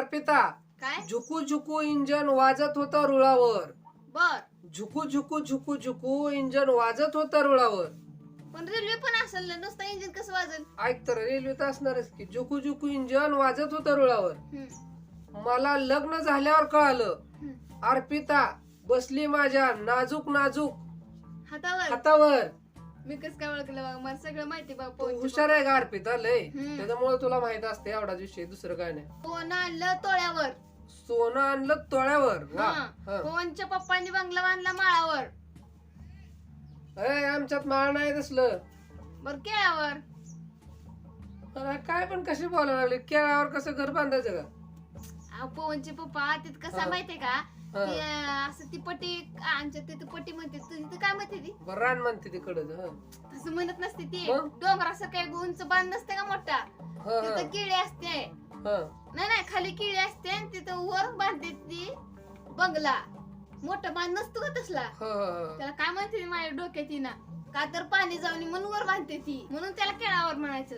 अर्पिता काय? झुकू झुकू इंजन वाजत होतं रुळावर. बर. झुकू झुकू झुकू झुकू इंजन वाजत होतं रुळावर. पण रेल्वे पण असेल ना नुसतं इंजिन कसं वाजेल ऐक तर रेल्वेत असणारच की झुकू झुकू इंजन वाजत होतं रुळावर. हम्म, मला लग्न झाल्यावर कळालं हम्म. अर्पिता बसली माझ्या नाजूक नाजूक हातावर. हातावर. मी कसं काय ओळखलं बघा मला सगळं माहिती बघा तू हुशार आहे का अर्पिता लय. हम्म. त्याच्यामुळे तुला माहीत असते एवढाच विषय दुसरं काय नाही. पोहन आणलं तोळ्यावर. सोनं आणलं तोळ्यावर वा हा. पप्पांनी बंगला बांधला माळावर. अय, आमच्यात माळ नाही तसलं बर केळावर अरे, काय पण कशी बोलायला लागले? केळावर कसं घर बांधायचं का? अहो, पवनचे पप्पा हा. कसं माहितीये का? हा. अं, असं ती पट्टी आमच्या तिथं पट्टी म्हणते तुझी तर काय म्हणते ती बरं रान म्हणते तिकडं हं. तसं म्हणत नसते ती मग? डोंगराचं काही उंच बांध नसते का मोठा हं, तिथं हं, किळी असते हं. नाही नाही खाली किळी असते आणि तिथं वर बांधते ती बंगला मोठा बांध नसतो का तसला हं, हं, हं. त्याला काय म्हणते ती माझ्या डोक्यात ना का तर पाणी जाऊन म्हणून वर बांधते ती म्हणून त्याला केळावर म्हणायचं